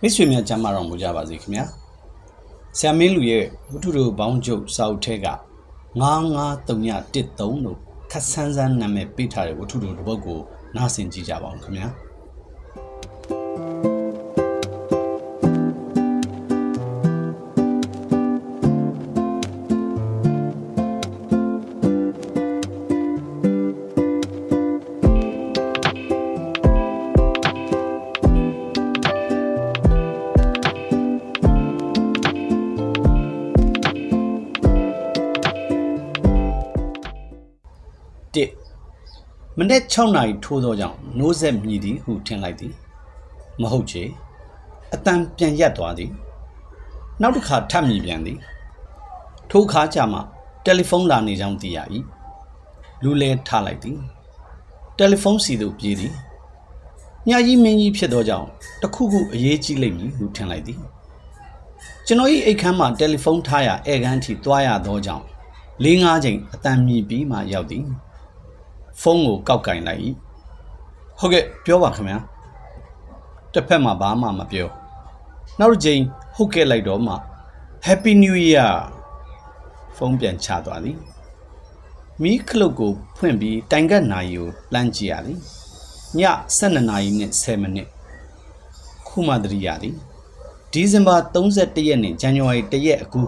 မိတ်ဆွေများကျမ်းမာတော်မူကြပါစေခင်ဗျာဆရာမင်းလူရဲ့ဝတ္ထုတို့ဘောင်းကျုပ်စာအုပ်ထဲက9913လို့ခက်ဆန်းဆန်းနာမည်ပေးထားတဲ့ဝတ္ထုတို့တစ်ပုဒ်ကိုနားဆင်ကြည့်ကြပါဦးခင်ဗျာ မနေ့6နာရီထိုးသောကြောင့်နိုးဆက်မြည်သည်ဟုထင်လိုက်သည်မဟုတ်ချေအတန်ပြန်ရက်သွားသည် နောက်တစ်ခါထပ်မြည်ပြန်သည်ထိုအခါကျမှတယ်လီဖုန်းလာနေကြောင်းသိရ၏လူလဲထားလိုက်သည်တယ်လီဖုန်းစီသို့ပြေးသည်ညကြီးမင်းကြီးဖြစ်သောကြောင့်တစ်ခုခုအရေးကြီးလိမ့်မည်ဟုထင်လိုက်သည်ကျွန်တော်၏အိတ်ခမ်းမှာတယ်လီဖုန်းထားရဧကန်ထိတွားရသောကြောင့်၄၅ချိန်အတန်မြည်ပြီးမှရောက်သည် ဖုန်းကိုကောက်ကင်လိုက်၏ဟုတ်ကဲ့ပြောပါခင်ဗျာတစ်ဖက်မှာဘာမှမပြောနောက်တစ်ချိန်ဟုတ်ကဲ့လိုက်တော့မှ Happy New Year ဖုန်းပြန်ချသွားသည်မီးခလုတ်ကိုဖွင့်ပြီးတိုင်ကတ်နာရီကိုလှမ်းကြည့်ရသည်ည12နာရီနဲ့10မိနစ်ခုမှသတိရသည်ဒီဇင်ဘာ31ရက်နဲ့ဇန်နဝါရီ1ရက်အကူ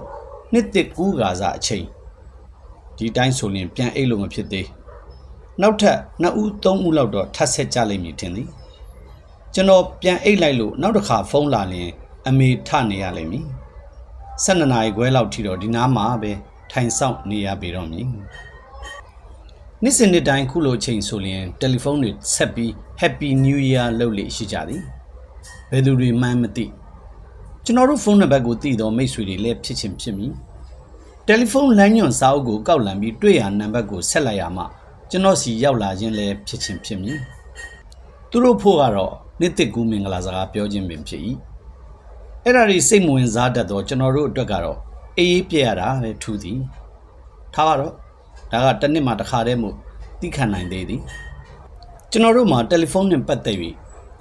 နှစ်တစ်ကူးကာစားအချိန်ဒီတိုင်းဆိုရင်ပြန်အိတ်လို့မဖြစ်သေး နောက်ထပ်2ဦး3ဦးလောက်တော့ထပ်ဆက်ကြလိမ့်မည်ထင်သည်ကျွန်တော်ပြန်အိတ်လိုက်လို့နောက်တစ်ခါဖုန်းလာရင် အမေထနေရလိမ့်မည်12နာရီခွဲလောက်ထိတော့ဒီနားမှာပဲထိုင်ဆောင်နေရပေတော့မည်နေ့စဉ်နေ့တိုင်းခုလိုအချိန်ဆိုရင်တယ်လီဖုန်းတွေဆက်ပြီး Happy New Year လုပ်လေရှိကြသည်ဘယ်သူတွေမှန်းမသိကျွန်တော်တို့ဖုန်းနံပါတ်ကိုသိတော့မိတ်ဆွေတွေလည်းဖြစ်ချင်းဖြစ်မည်တယ်လီဖုန်းလိုင်းညွန်စာအုပ်ကိုကောက်လံပြီးတွေ့ရနံပါတ်ကိုဆက်လိုက်ရမှ ကျွန်တော်စီရောက်လာခြင်းလည်းဖြစ်ချင်းဖြစ်မည်သူတို့ဖို့ကတော့နှစ်တစ်ကူးမင်္ဂလာစကားပြောခြင်းပင်ဖြစ်၏အဲ့ဒါတွေစိတ်မဝင်စားတတ်တော့ကျွန်တော်တို့အတွက်ကတော့အေးအေးပြည့်ရတာပဲထူးသည်ထားပါတော့ဒါကတစ်နှစ်မှတစ်ခါတည်းမို့သိခံနိုင်သေးသည်ကျွန်တော်တို့မှာတယ်လီဖုန်းနဲ့ပတ်သက်ပြီး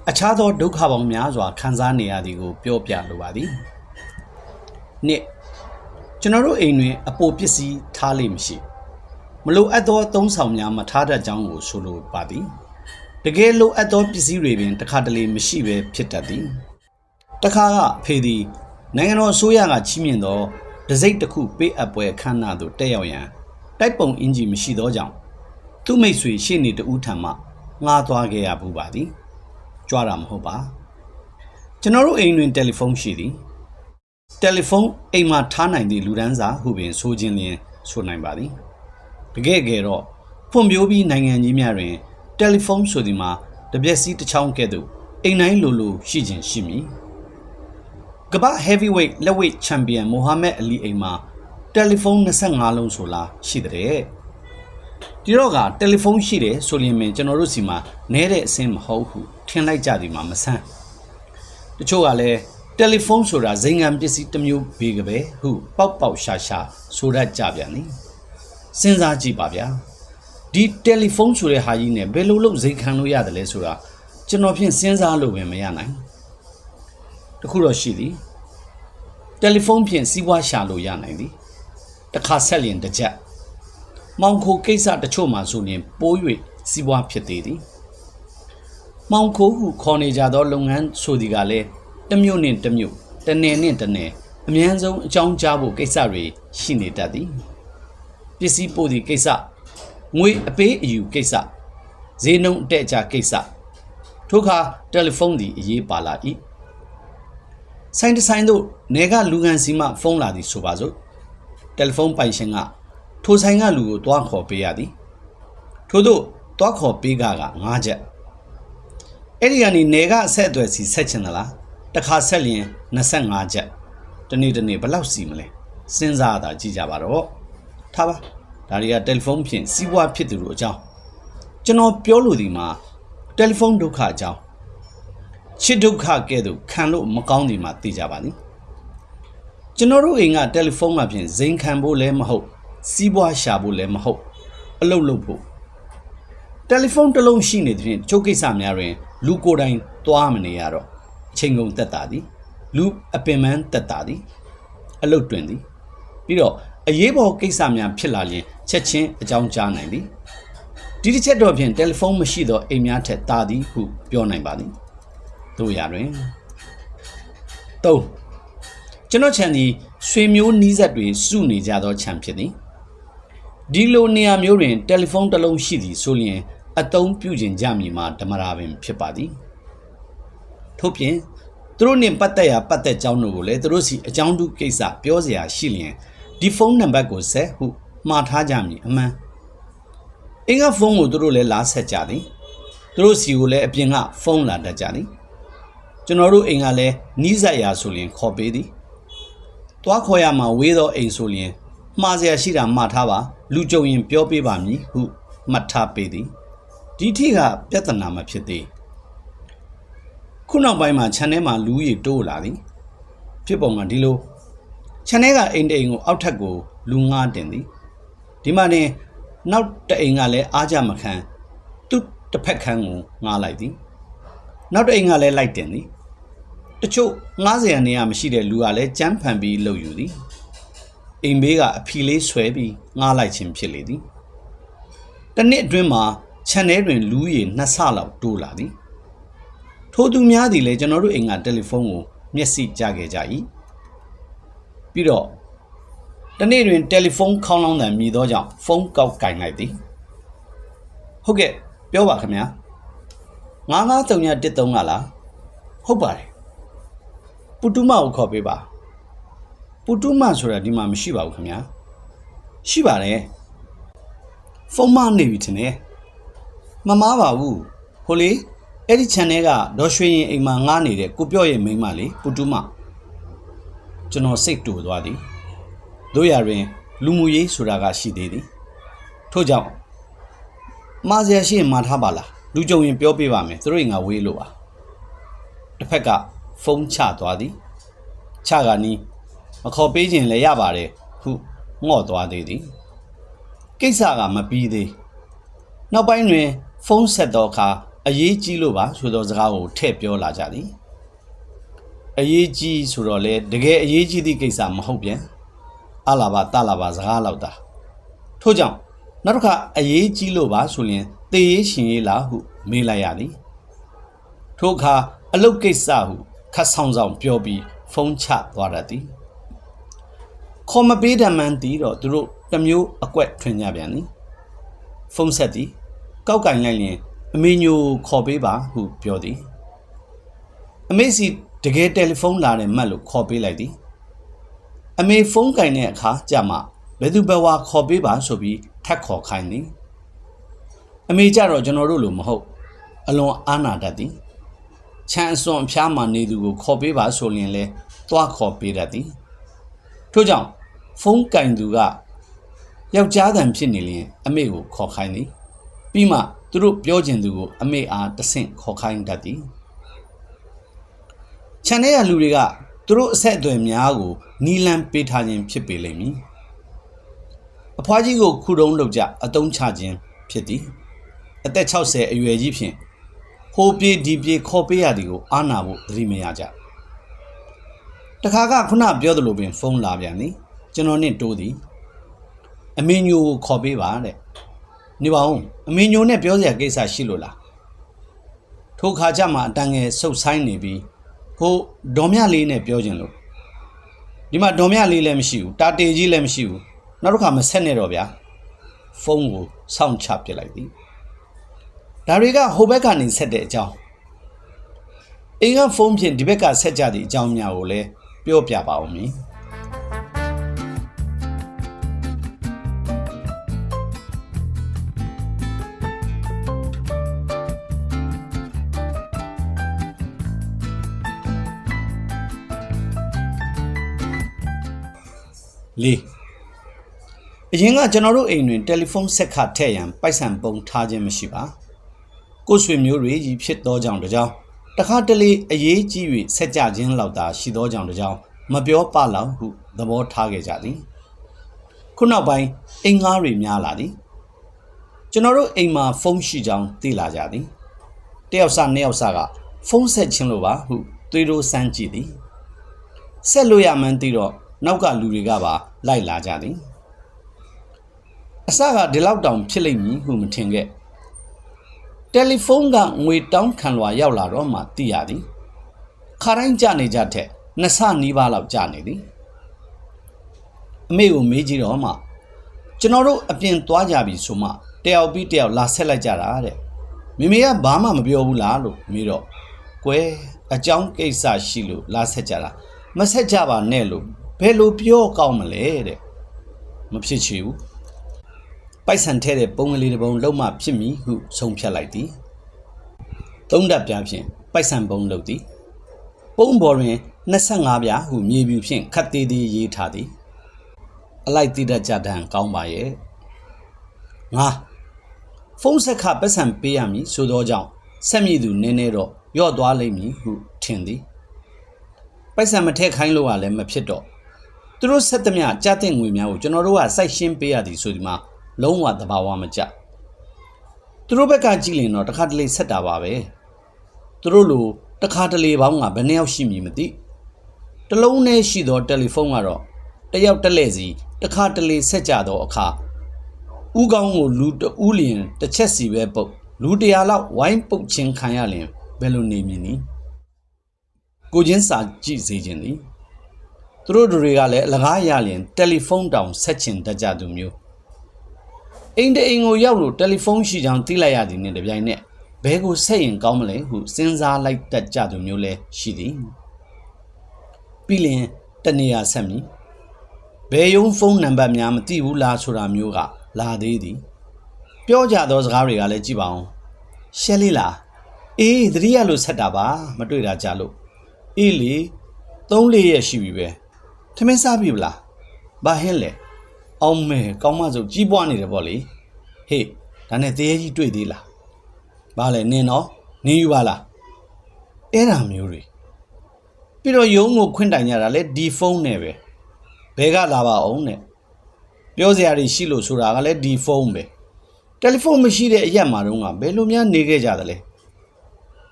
အခြားသောဒုက္ခပေါင်းများစွာခံစားနေရသည်ကိုပြောပြလိုပါသည်နှစ်ကျွန်တော်တို့အိမ်တွင်အပိုပစ္စည်းထားလိမ့်မရှိမ လိုအပ်သောအသုံးဆောင်များမထားတတ်ကြောင်းကိုဆိုလိုပါသည်တကယ်လိုအပ်သောပစ္စည်းတွေပင်တစ်ခါတလေမရှိဘဲဖြစ်တတ်သည်တစ်ခါကအဖေသည်နိုင်ငံတော်အစိုးရကချီးမြှင့်သောဒစိမ့်တစ်ခုပေးအပ်ပွဲအခမ်းအနားသို့တက်ရောက်ရန်တိုက်ပုံအင်ဂျီမရှိသောကြောင့်သူ့မိတ်ဆွေရှေ့နေတဦးထံမှငှားသွားခဲ့ရဘူးပါသည်ကြွားတာမဟုတ်ပါကျွန်တော်တို့အိမ်တွင်တယ်လီဖုန်းရှိသည်တယ်လီဖုန်းအိမ်မှာထားနိုင်သည့်လူဒန်းစာဟုပင်ဆိုခြင်းလျင်ဆိုနိုင်ပါသည် တကယ်ကယ်တော့ဖွံ့ဖြိုးပြီးနိုင်ငံကြီးများတွင်တယ်လီဖုန်းဆိုသည်မှာတစ်ပြက်စီးတစ်ချောင်းကဲ့သို့အိမ်တိုင်းလိုလိုရှိခြင်းရှိမည်ကမ္ဘာ heavyweight လက်ဝိတ်ချန်ပီယံမိုဟာမက်အလီအိမ်မှာတယ်လီဖုန်း25လုံးဆိုလားရှိတဲ့ဒီတော့ကတယ်လီဖုန်းရှိတယ်ဆိုရင်ပင်ကျွန်တော်တို့စီမှာနဲတဲ့အဆင်းမဟုတ်ဟုထင်လိုက်ကြသည်မှာမဆန်းတချို့ကလည်းတယ်လီဖုန်းဆိုတာဇိမ်ငံပစ္စည်းတစ်မျိုးဘေးကပဲဟုပေါက်ပေါက်ရှာရှာဆိုတတ်ကြပြန်လေ စဉ်းစားကြည့်ပါဗျာဒီတယ်လီဖုန်းဆိုတဲ့ဟာကြီးနဲ့ဘယ်လိုလုပ်ဇိမ်ခံလို့ရတယ်လဲဆိုတာကျွန်တော်ဖြင့်စဉ်းစားလို့ပဲမရနိုင်တခုတော့ရှိသည်တယ်လီဖုန်းဖြင့်စီးပွားရှာလို့ရနိုင်သည်တစ်ခါဆက်လျင်တစ်ချက်မောင်ခိုကိစ္စတချို့မှဆိုရင်ပိုး၍စီးပွားဖြစ်သေးသည်မောင်ခိုးဟုခေါ်နေကြသောလုပ်ငန်းဆိုဒီကလည်းတစ်မြို့နှင့်တစ်မြို့တစ်နယ်နှင့်တစ်နယ်အများဆုံးအကြောင်းကြားဖို့ကိစ္စတွေရှိနေတတ်သည် ပစ္စည်းပို့သည့်ကိစ္စငွေအပေးအယူကိစ္စဈေးနှုန်းအတက်အကျကိစ္စထို့ခါတယ်လီဖုန်းသည်အရေးပါလာ၏ဆိုင်တစ်ဆိုင်တို့နေကလူကန်စီမှဖုန်းလာသည်ဆိုပါစို့တယ်လီဖုန်းပိုင်ရှင်ကထိုဆိုင်ကလူကိုတွားခေါ်ပေးရသည်ထို့သို့တွားခေါ်ပေးကက9ချက်အဲ့ဒီကနေနေကအဆက်အသွယ်စီဆက်ချင်သလားတစ်ခါဆက်လျင်25ချက်တနေ့တနေ့ဘယ်လောက်စီမလဲစဉ်းစားတာကြည့်ကြပါတော့ ထားပါဒါတွေကတယ်လီဖုန်းဖြင့်စီးပွားဖြစ်သူတို့အကြောင်းကျွန်တော်ပြောလို့ဒီမှာတယ်လီဖုန်းဒုက္ခအကြောင်းချစ်ဒုက္ခကဲ့သို့ခံလို့မကောင်းဒီမှာသိကြပါလိမ့်ကျွန်တော်တို့အိမ်ကတယ်လီဖုန်းကဖြင့်ဇိမ်ခံဖို့လည်းမဟုတ်စီးပွားရှာဖို့လည်းမဟုတ်အလုပ်လုပ်ဖို့တယ်လီဖုန်းတစ်လုံးရှိနေတဲ့ဖြင့်ချို့ကိစ္စများတွင် လူကိုယ်တိုင်သွားမနေရတော့အချိန်ကုန်သက်တာသည်လူအပင်ပန်းတက်တာသည်အလုတ်တွင်သည်ပြီးတော့ အရေးပေါ်ကိစ္စများဖြစ်လာရင်ချက်ချင်းအကြောင်းကြားနိုင်သည်ဒီတစ်ချက်တော့ဖြင့်တယ်လီဖုန်းမရှိသောအိမ်များထက်တာသည်ဟုပြောနိုင်ပါသည်တို့ရတွင်၃ကျွန်တော်ခြံသည်ဆွေမျိုးနီးစပ်တွေစုနေကြသောခြံဖြစ်သည်ဒီလိုနေရာမျိုးတွင်တယ်လီဖုန်းတစ်လုံးရှိသည်ဆိုလျှင်အသုံးပြုခြင်းကြမည်မှာဓမ္မရာပင်ဖြစ်ပါသည်ထို့ပြင်သူတို့နှင့်ပတ်သက်ရာပတ်သက်ကြောင်းတို့ကိုလည်းသူတို့စီအကြောင်းတူကိစ္စပြောစရာရှိလျင် ဒီဖုန်းနံပါတ်ကိုဆက်ဟုမှားထားကြမည်အမှန်အင်္ဂါဖုန်းကိုသူတို့လည်းလာဆက်ကြသည်သူတို့စီကိုလည်းအပြင်ကဖုန်းလာတတ်ကြသည်ကျွန်တော်တို့အိမ်ကလည်းနီးစပ်ရာဆိုရင်ခေါ်ပေးသည်သွားခေါ်ရမှာဝေးသောအိမ်ဆိုရင်မှားစရာရှိတာမှားထားပါလူကြုံရင်ပြောပေးပါမည်ဟုမှတ်ထားပေးသည်ဒီထိကပြဿနာမဖြစ်သေးခုနောက်ပိုင်းမှာ channel မှာလူကြီးတိုးလာသည်ဖြစ်ပုံကဒီလို channel ကအိမ်တအိမ်ကိုအောက်ထပ်ကိုလူငားတင်သည်ဒီမှာနေနောက်တအိမ်ကလည်းအားကြမခံသူ့တစ်ဖက်ခန်းကိုငားလိုက်သည်နောက်တအိမ်ကလည်းလိုက်တင်သည်တချို့90ရနေရမရှိတဲ့လူကလည်းကြမ်းဖန်ပြီးလှုပ်ယူသည်အိမ်ဘေးကအဖီလေးဆွဲပြီးငားလိုက်ခြင်းဖြစ်လေသည်တစ်နှစ်အတွင်းမှာ channel တွင်လူကြီးနှစ်ဆလောက်တိုးလာသည်ထိုသူများသည်လည်းကျွန်တော်တို့အိမ်ကတယ်လီဖုန်းကိုမျက်စိကြခဲ့ကြ၏ ပြီးတော့တနေ့တွင်တယ်လီဖုန်းခေါင်းလောင်းတံမြည်သောကြောင့်ဖုန်းကောက်ကင်လိုက်သည်ဟုတ်ကဲ့ပြောပါခင်ဗျာ993913ကလားဟုတ်ပါတယ်ပူတူမကိုခေါ်ပေးပါပူတူမဆိုတာဒီမှာမရှိပါဘူးခင်ဗျာရှိပါတယ်ဖုန်းမနေပြီထင်တယ်မမားပါဘူးဟိုလေအဲ့ဒီ channel ကဒေါ်ရွှေရင်အိမ်မှာငားနေတဲ့ကိုပြော့ရဲ့မိန်းမလေးပူတူမ ကျွန်တော်စိတ်တူသွားသည်တို့ရတွင် လူမှုရေးဆိုတာကရှိသေးသည်ထို့ကြောင့်မာစရာရှိရင်မာထားပါလားလူကြုံရင်ပြောပေးပါမယ်သူတို့ငါဝေးလို့ပါတစ်ဖက်ကဖုန်းချသွားသည်ချကနီးမခေါ်ပေးခြင်းလည်းရပါတယ်ဟုငော့သွားသေးသည်ကိစ္စကမပြီးသေးနောက်ပိုင်းတွင် ဖုန်းဆက်တော့အခါအရေးကြီးလို့ပါဆိုသောစကားကိုထည့်ပြောလာကြသည် အရေးကြီးဆိုတော့လေတကယ်အရေးကြီးသည့်ကိစ္စမဟုတ်ပြန်အလာပါတလာပါစကားလောက်တာထို့ကြောင့်နောက်တစ်ခါအရေးကြီးလို့ပါဆိုရင်သေရေးရှင်ရေးလားဟုမေးလိုက်ရသည်ထို့အခါအလုတ်ကိစ္စဟုခတ်ဆောင်ဆောင်ပြောပြီးဖုန်းချသွားတတ်သည်ခေါ်မပေးတယ်မှန်သည်တော့သူတို့တစ်မျိုးအကွက်ထွင်ကြပြန်သည်ဖုန်းဆက်သည်ကောက်ကင်လိုက်ရင်အမေညိုခေါ်ပေးပါဟုပြောသည်အမေစီ တကယ်တယ်လီဖုန်းလာတယ်မှတ်လို့ခေါ်ပေးလိုက်သည်အမေဖုန်းကင်တဲ့အခါကြမှာဘယ်သူဘဝခေါ်ပေးပါဆိုပြီးထပ်ခေါ်ခိုင်းသည်အမေကြတော့ကျွန်တော်တို့လိုမဟုတ်အလွန်အာနာတတ်သည်ချမ်းအစွန်အဖျားမှနေသူကိုခေါ်ပေးပါဆိုရင်လဲသွားခေါ်ပေးတတ်သည်ထို့ကြောင့်ဖုန်းကင်သူကယောက်ျားတန်ဖြစ်နေရင်အမေကိုခေါ်ခိုင်းသည်ပြီးမှသူတို့ပြောကျင်သူကိုအမေအားတဆင့်ခေါ်ခိုင်းတတ်သည် ခြံထဲကလူတွေကသူတို့အဆက်အသွယ်များကိုနီလန်ပေးထားခြင်းဖြစ်ပေလိမ့်မည်အဖွားကြီးကိုခုတုံးလုပ်ကြအတုံးချခြင်းဖြစ်သည်အသက်60အရွယ်ကြီးဖြင့်ဟိုပြေးဒီပြေးခေါ်ပေးရသည်ကိုအာနာဖို့သတိမရကြတခါကခုနပြောသလိုပင်ဖုန်းလာပြန်သည်ကျွန်တော်နဲ့တိုးသည်အမင်းညိုကိုခေါ်ပေးပါတဲ့နေပါဦးအမင်းညိုနဲ့ပြောစရာကိစ္စရှိလို့လားထိုခါကျမှအတန်ငယ်ဆုတ်ဆိုင်နေပြီး ဟိုဒေါ်မြလေးနဲ့ပြောခြင်းလို့ဒီမှာဒေါ်မြလေးလည်းမရှိဘူးတာတေကြီးလည်းမရှိဘူးနောက်တစ်ခါမဆက်နဲ့တော့ဗျာဖုန်းကိုစောင့်ချပစ်လိုက်သည်ဒါတွေကဟိုဘက်ကနေဆက်တဲ့အကြောင်းအင်္ဂါဖုန်းဖြင့်ဒီဘက်ကဆက်ကြသည့်အကြောင်းများကိုလည်းပြောပြပါဦးမည် လေးအရင်ကကျွန်တော်တို့အိမ်တွင်တယ်လီဖုန်းဆက်ခထည့်ရန်ပိုက်ဆံပုံထားခြင်းမရှိပါကိုယ်ဆွေမျိုးတွေကြီးဖြစ်သောကြောင့်တကြောင်တခါတလေအရေးကြီး၍ဆက်ကြခြင်းလောက်သာရှိသောကြောင့်တကြောင်မပြောပလောက်ဟုသဘောထားခဲ့ကြသည်ခုနောက်ပိုင်းအိမ်ငါးတွေများလာသည်ကျွန်တော်တို့အိမ်မှာဖုန်းရှိကြောင်းသိလာကြသည်တယောက်စနှစ်ယောက်စကဖုန်းဆက်ခြင်းလို့ပါဟုသွေးတို့စမ်းကြည့်သည်ဆက်လို့ရမှန်းသိတော့နောက်ကလူတွေကပါ လိုက်လာကြသည်အစကဒီလောက်တောင်ဖြစ်လိမ့်မည်ဟုမထင်ခဲ့တယ်လီဖုန်းကငွေတောင်းခံလွာရောက်လာတော့မှသိရသည်ခါတိုင်းကြနေကြတဲ့နှစ်ဆနီးပါးလောက်ကြနေသည်အမေကိုမေးကြည့်တော့မှကျွန်တော်တို့အပြင်သွားကြပြီဆိုမှတယောက်ပြီးတယောက်လာဆက်လိုက်ကြတာတဲ့မိမိကဘာမှမပြောဘူးလားလို့မေးတော့ကွယ်အကြောင်းကိစ္စရှိလို့လာဆက်ကြတာမဆက်ကြပါနဲ့လို့ ဘယ်လိုပြောကောင်းမလဲတဲ့မဖြစ်ချေဘူးပိုက်ဆံထဲတဲ့ပုံကလေးတစ်ပုံလုံးမှဖြစ်မည်ဟုဆုံးဖြတ်လိုက်သည်သုံးဓာတ်ပြားဖြင့်ပိုက်ဆံပုံလုပ်သည်ပုံပေါ်တွင်25ပြားဟုမြေပြူဖြင့်ခတ်သေးသေးရေးထားသည်အလိုက်တိတတ်ကြတန်ကောင်းပါရဲ့ငါဖုန်းဆက်ခပတ်စံပေးရမည်ဆိုသောကြောင့်ဆက်မြည်သူနည်းနည်းတော့ယော့သွားလိမ့်မည်ဟုထင်သည်ပိုက်ဆံမထည့်ခိုင်းလို့ကလည်းမဖြစ်တော့ သူတို့ဆက်သမျှကြားတဲ့ငွေများကိုကျွန်တော်တို့ကစိုက်ရှင်းပေးရသည်ဆိုဒီမှာလုံးဝသဘာဝမကျသူတို့ဘက်ကကြည့်ရင်တော့တစ်ခါတလေဆက်တာပါပဲသူတို့လိုတစ်ခါတလေပေါင်းကဘယ်နှယောက်ရှိမည်မသိတစ်လုံးနဲ့ရှိသောတယ်လီဖုန်းကတော့တစ်ယောက်တစ်လဲစီတစ်ခါတလေဆက်ကြသောအခါဥကောင်းကိုလူတဦးလျင်တစ်ချက်စီပဲပုတ်လူတရာလောက်ဝိုင်းပုတ်ချင်းခံရလျင်ဘယ်လိုနေမည်နည်းကိုချင်းစာကြည့်စေခြင်းသည် သူတို့တွေကလည်းအလကားရလျင်တယ်လီဖုန်းတောင်ဆက်ချင်တတ်ကြသူမျိုးအိမ်တအိမ်ကိုရောက်လို့တယ်လီဖုန်းရှိကြောင်းသိလိုက်ရသည်နဲ့တပြိုင်နက်ဘဲကိုဆက်ရင်ကောင်းမလဲဟုစဉ်းစားလိုက်တတ်ကြသူမျိုးလည်းရှိသည်ပြီးလျင်တနေရာဆက်မည်ဘယ်ယုံဖုန်းနံပါတ်များမသိဘူးလားဆိုတာမျိုးကလာသေးသည်ပြောကြသောစကားတွေကလည်းကြည့်ပါအောင်ရှယ်လေးလားအေးသတိရလို့ဆက်တာပါမတွေ့တာကြလို့အေးလေသုံးလေးရက်ရှိပြီပဲ ထမင်းစားပြီလားဘာဟင်းလဲအောင်မဲကောင်းမစုကြီးပွားနေတယ်ပေါ့လေဟေးဒါနဲ့တရေကြီးတွေ့သေးလားဘာလဲနင်းတော့နင်းယူပါလားအဲ့ဒါမျိုးတွေပြီးတော့ယုံကိုခွင့်တိုင်ကြတာလဲဒီဖုန်းနဲ့ပဲဘဲကလာပါအောင်နဲ့ပြောစရာတွေရှိလို့ဆိုတာကလည်းဒီဖုန်းပဲတယ်လီဖုန်းမရှိတဲ့အရက်မှာတော့ဘယ်လိုများနေခဲ့ကြသလဲ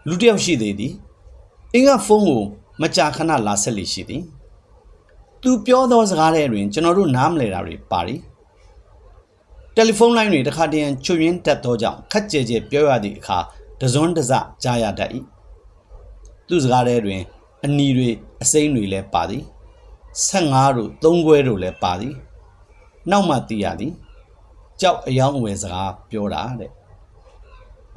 လူတစ်ယောက်ရှိသေးသည်အင်းကဖုန်းကိုမကြာခဏလာဆက်လိရှိသည် သူပြောသောစကားတွေတွင်ကျွန်တော်တို့နားမလည်တာတွေပါရီတယ်လီဖုန်းလိုင်းတွေတစ်ခါတည်းချွတ်ရင်းတက်သောကြောင့်ခက်ကြဲကြဲပြောရသည့်အခါတစွန်းတစကြားရတတ်၏သူစကားတွေတွင် အနီတွေအစိမ့်တွေလည်းပါသည်15တို့3ခွဲတို့လည်းပါသည် နောက်မှသိရသည်ကြောက်အယောင်းအဝယ်စကားပြောတာတဲ့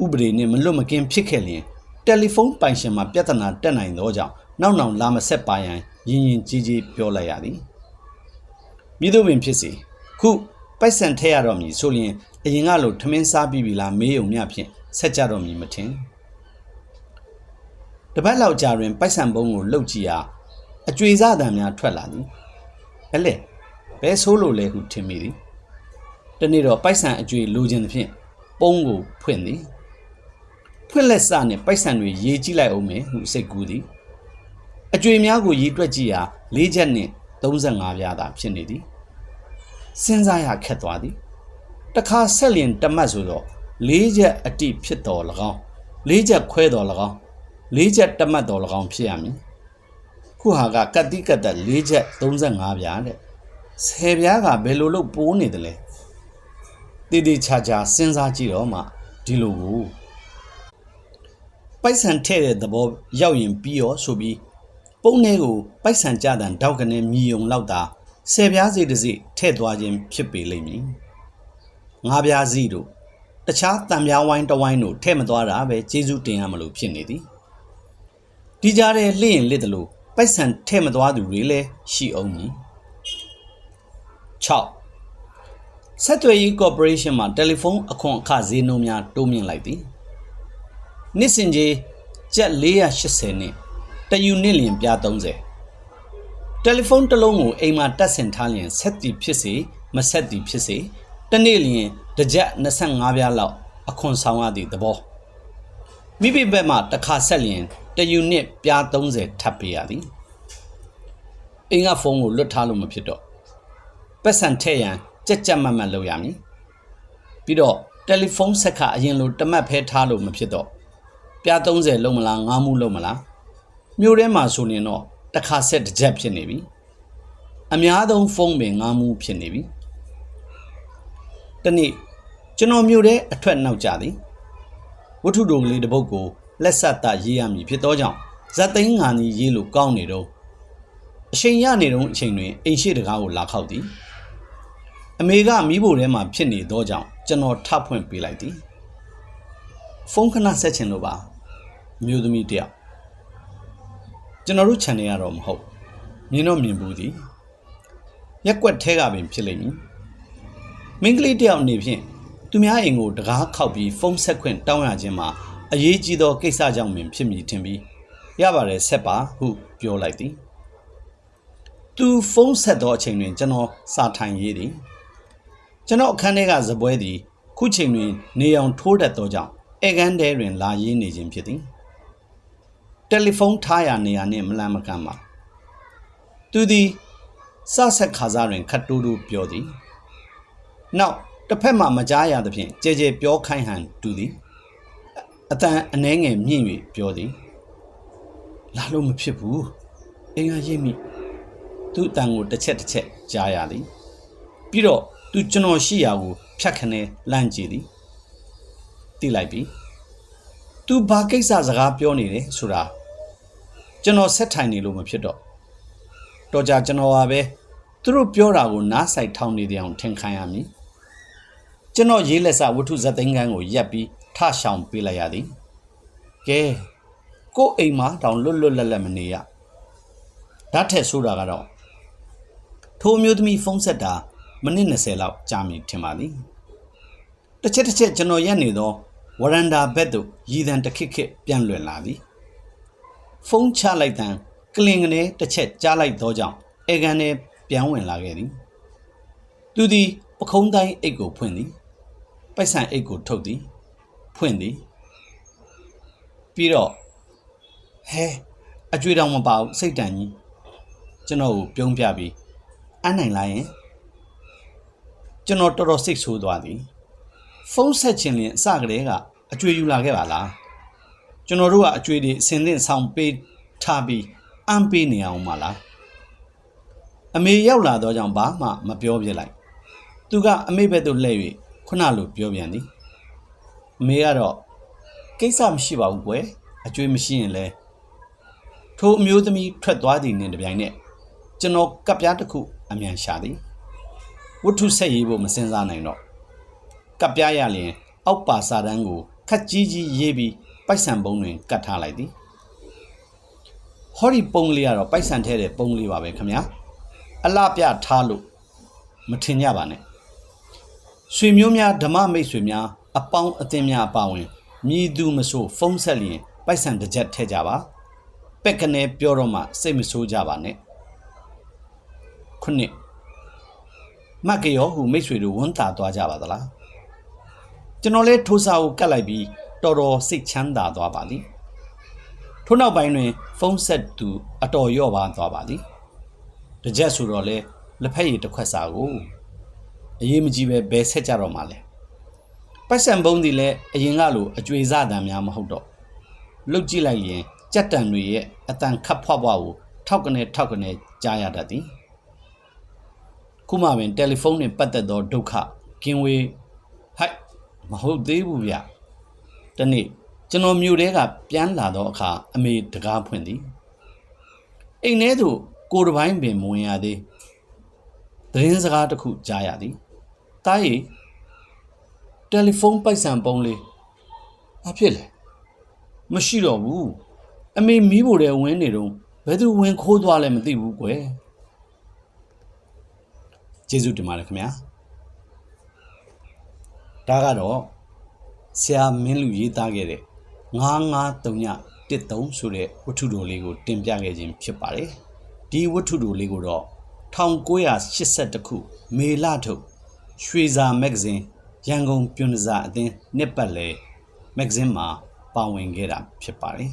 ဥပဒေနဲ့မလွတ်မကင်းဖြစ်ခဲ့လျင်တယ်လီဖုန်းပိုင်ရှင်မှာပြဿနာတက်နိုင်သောကြောင့်နောက်နောက်လာမဆက်ပါရန် ရင်ရင်ကြီးကြီးပြောလိုက်ရသည်မိတို့ပင်ဖြစ်စီခုပိုက်ဆံထည့်ရတော့မည်ဆိုလျင်အရင်ကလိုထမင်းစားပြီးပြီလားမေးုံမြဖြင့်ဆက်ကြတော့မည်မထင်တပတ်လောက်ကြာတွင်ပိုက်ဆံပုံးကိုလှုပ်ကြည့်ရာအကျွေစားတံများထွက်လာသည်ဘယ်လဲဘဲဆိုးလို့လဲဟုထင်မိသည်တနေ့တော့ပိုက်ဆံအကျွေလိုချင်သဖြင့်ပုံးကိုဖွင့်သည်ဖွင့်လက်စနှင့်ပိုက်ဆံတွေရေးကြည့်လိုက်အောင်မယ်ဟုစိတ်ကူးသည် အကျွေများကိုရေးတွက်ကြည့်ရာ၄ချက်နှင့်35ပြားသာဖြစ်နေသည်စဉ်းစားရခက်သွားသည်တခါဆက်လျင်တမတ်ဆိုတော့၄ချက်အတိဖြစ်တော်၎င်း၄ချက်ခွဲတော်၎င်း၄ချက်တမတ်တော်၎င်းဖြစ်ရမည်ခုဟာကကတိကတ်တက်၄ချက်35ပြားတဲ့ဆယ်ပြားကဘယ်လိုလုပ်ပိုးနေတယ်လဲတည်တည်ချာချာစဉ်းစားကြည့်တော့မှဒီလိုကိုပိုက်ဆံထဲ့တဲ့သဘောရောက်ရင်ပြီးရောဆိုပြီး ပုံထဲကိုပိုက်ဆံကြတဲ့တောက်ကနေမြည်ုံလောက်သာဆယ်ပြားစီတစ်စီထဲ့သွားခြင်းဖြစ်ပေလိမ့်မည်ငါးပြားစီတို့တခြားတံပြားဝိုင်းတဝိုင်းတို့ထဲ့မသွားတာပဲကျေးဇူးတင်ရမလို့ဖြစ်နေသည်ဒီကြားထဲလျင့်လစ်တယ်လို့ပိုက်ဆံထဲ့မသွားသူတွေလည်းရှိအောင်မည်6ဆက်သွယ်ရေးကော်ပိုရေးရှင်းမှတယ်လီဖုန်းအခွန်အခဈေးနှုန်းများတိုးမြင့်လိုက်သည်နှစ်စဉ်ကြီးကျပ်480နဲ့ တယူနစ်လျင်ပြား30တယ်လီဖုန်းတစ်လုံးကိုအိမ်မှာတက်ဆင်ထားလျင်ဆက်တီဖြစ်စေမဆက်တီဖြစ်စေတနေ့လျင်တစ်ကြက်25ပြားလောက်အခွန်ဆောင်ရသည့်သဘောမိမိဘက်မှတစ်ခါဆက်လျင်တယူနစ်ပြား30ထပ်ပေးရသည်အိမ်ကဖုန်းကိုလွတ်ထားလို့မဖြစ်တော့ပတ်စံထည့်ရန်ကြက်ကြက်မတ်မတ်လုပ်ရမည်ပြီးတော့တယ်လီဖုန်းဆက်ခအရင်လိုတမတ်ဖဲထားလို့မဖြစ်တော့ပြား30လုံးမလားငါးမှုလုံးမလား မြို့ထဲမှာဆိုရင်တော့တစ်ခါဆက်တစ်ချက်ဖြစ်နေပြီအများဆုံးဖုန်းပင်ငားမှုဖြစ်နေပြီတနေ့ကျွန်တော်မြို့ထဲအထွက်နောက်ကြသည်ဝတ္ထုတော်ကလေးတစ်ပုဒ်ကိုလက်ဆက်သရေးရမည်ဖြစ်သောကြောင့်ဇက်သိန်းငါနီရေးလို့ကောင်းနေတော့အချိန်ရနေတော့အချိန်တွင်အိမ်ရှိတကားကိုလာခောက်သည်အမေကမိဖို့ထဲမှာဖြစ်နေသောကြောင့်ကျွန်တော်ထဖွင့်ပေးလိုက်သည်ဖုန်းခဏဆက်ချင်လို့ပါအမျိုးသမီးတယောက် ကျွန်တော်တို့ channel ရတော့မဟုတ်မြင်တော့မြင်ဘူးသည်ရက်ကွက်ထဲကပင်ဖြစ်လိမ့်မည်မင်းကလေးတယောက်အနေဖြင့်သူများအိမ်ကိုတကားခောက်ပြီးဖုန်းဆက်ခွင့်တောင်းရခြင်းမှာအရေးကြီးသောကိစ္စကြောင့်ပင်ဖြစ်မည်ထင်ပြီးရပါတယ်ဆက်ပါဟုပြောလိုက်သည်သူဖုန်းဆက်သောအချိန်တွင်ကျွန်တော်စာထိုင်ရေးသည်ကျွန်တော်အခန်းထဲကဇပွဲသည် ခုချိန်တွင် နေအောင်ထိုးတတ်သောကြောင့်ဧကန်ထဲတွင်လာရေးနေခြင်းဖြစ်သည် တယ်လီဖုန်းထားရနေရနှင့်မလန့်မကန့်ပါသူသည်စဆက်ခါစားတွင်ခတ်တိုးတိုးပြောသည်နောက်တစ်ဖက်မှမကြားရသဖြင့်ကြဲကြဲပြောခိုင်းဟန်တူသည်အတန်အနှဲငယ်မြင့်၍ပြောသည်လာလို့မဖြစ်ဘူးအင်္ဂါရိပ်မိသူ့အတန်ကိုတစ်ချက်တစ်ချက်ကြားရသည်ပြီးတော့သူကျွန်တော်ရှိရာကိုဖြတ်ခနဲလန့်ကြည့်သည်တိလိုက်ပြီသူဘာကိစ္စစကားပြောနေတယ်ဆိုတာ ကျွန်တော်ဆက်ထိုင်နေလို့မဖြစ်တော့တော့ကြကျွန်တော်ပါပဲသူတို့ပြောတာကိုနားဆိုင်ထောင်နေတဲ့အအောင်ထင်ခံရမည်ကျွန်တော်ရေးလက်စဝတ္ထုဇက်သိန်းကန်းကိုရက်ပြီးထရှောင်ပေးလိုက်ရသည်ကဲကို့အိမ်မှာတောင်လွတ်လွတ်လပ်လပ်မနေရဓာတ်ထက်ဆိုတာကတော့ထိုအမျိုးသမီးဖုန်းဆက်တာမိနစ်20လောက်ကြာမည်ထင်ပါသည်တစ်ချက်တစ်ချက်ကျွန်တော်ရက်နေသောဝရန်ဒါဘက်သို့ရည်တံတခစ်ခစ်ပြန်လွင်လာသည် ဖုန်းချလိုက်တန်ကလင်ကနေတစ်ချက်ကြားလိုက်သောကြောင့်အေကန်နဲ့ပြန်ဝင်လာခဲ့သည်သူသည်ပခုံးတိုင်းအိတ်ကိုဖွင့်သည်ပိုက်ဆံအိတ်ကိုထုတ်သည်ဖွင့်သည်ပြီးတော့ဟဲအကျွေးတောင်မပါဘူးစိတ်တန်ကြီးကျွန်တော်ကိုပြုံးပြပြီးအနိုင်လာရင်ကျွန်တော်တော်တော်စိတ်ဆိုးသွားသည်ဖုန်းဆက်ခြင်းလင်အစကတည်းကအကျွေးယူလာခဲ့ပါလား ကျွန်တော်တို့ကအကျွေးတွေအစင်သင့်ဆောင်ပေးထားပြီးအမ်းပေးနေအောင်မလားအမေရောက်လာတော့ကြောင့်ဘာမှမပြောပြလိုက်သူကအမေဘက်သို့လှည့်၍ခုနလိုပြောပြန်သည်အမေကတော့ကိစ္စမရှိပါဘူးကွယ်အကျွေးမရှိရင်လဲထိုအမျိုးသမီးထွက်သွားသည်နှင့်တပြိုင်နက်ကျွန်တော်ကပ်ပြားတစ်ခုအမြန်ရှာသည်ဝတ္ထုဆက်ရေးဖို့မစင်စားနိုင်တော့ကပ်ပြားရလျင် အောက်ပါစာတန်းကိုခက်ကြီးကြီးရေးပြီး ပိုက်ဆံပုံတွင်ကတ်ထားလိုက်သည်ဟောဒီပုံလေးကတော့ပိုက်ဆံထဲတဲ့ပုံလေးပါပဲခင်ဗျာအလှပြထားလို့မထင်ကြပါနဲ့ဆွေမျိုးများဓမ္မမိတ်ဆွေများအပေါင်းအသင်းများအပါဝင်မြည်သူမဆိုဖုံးဆက်လျင်ပိုက်ဆံတစ်ချက်ထည့်ကြပါပက်ကနေပြောတော့မှစိတ်မဆိုးကြပါနဲ့ခုနှစ်မကရောဟုမိတ်ဆွေတို့ဝန်တာသွားကြပါသလားကျွန်တော်လဲထိုးစာကိုကတ်လိုက်ပြီး တော်တော်စိတ်ချမ်းသာသွားပါသည်ထို့နောက်ပိုင်းတွင် ဖုန်းဆက်သူ အတော်ရော့ပါသွားပါသည်တကြက်ဆိုတော့လဲလက်ဖက်ရည်တစ်ခွက်စာကိုအရေးမကြီးပဲဘယ်ဆက်ကြတော့မှလဲပိုက်ဆံပုံးဒီလဲအရင်ကလိုအကျွေစတံများမဟုတ်တော့လုတ်ကြည့်လိုက်ရင်ကြက်တံတွေရဲ့အတန်ခတ်ဖွားဖွားကိုထောက်ကနေထောက်ကနေကြားရတတ်သည်ခုမှပင်တယ်လီဖုန်းနဲ့ပတ်သက်သောဒုက္ခကင်းဝေးဟိုက်မဟုတ်သေးဘူးဗျ တနေ့ကျွန်တော်မြို့ထဲကပြန်လာတော့အခါအမေတကားဖွင့်သည်အိမ်ထဲသို့ကိုတစ်ပိုင်းပင်မဝင်ရသေးသတင်းစကားတစ်ခုကြားရသည်တားရီတယ်လီဖုန်းပိုက်ဆံပုံးလေးဘာဖြစ်လဲမရှိတော့ဘူးအမေမီးဖို့တဲ့ဝင်းနေတော့ဘယ်သူဝင်ခိုးသွားလဲမသိဘူးကွယ်ကျေးဇူးတင်ပါတယ်ခင်ဗျာဒါကတော့ ဆရာမင်းလူရေးသားခဲ့တဲ့993913ဆိုတဲ့ဝတ္ထုတော်လေးကိုတင်ပြခဲ့ခြင်းဖြစ်ပါတယ်ဒီဝတ္ထုတော်လေးကိုတော့1982ခုမေလထုတ်ရွှေစာမဂ္ဂဇင်းရန်ကုန်ပြည်စာအသင်းနှစ်ပတ်လည်မဂ္ဂဇင်းမှာပါဝင်ခဲ့တာဖြစ်ပါတယ်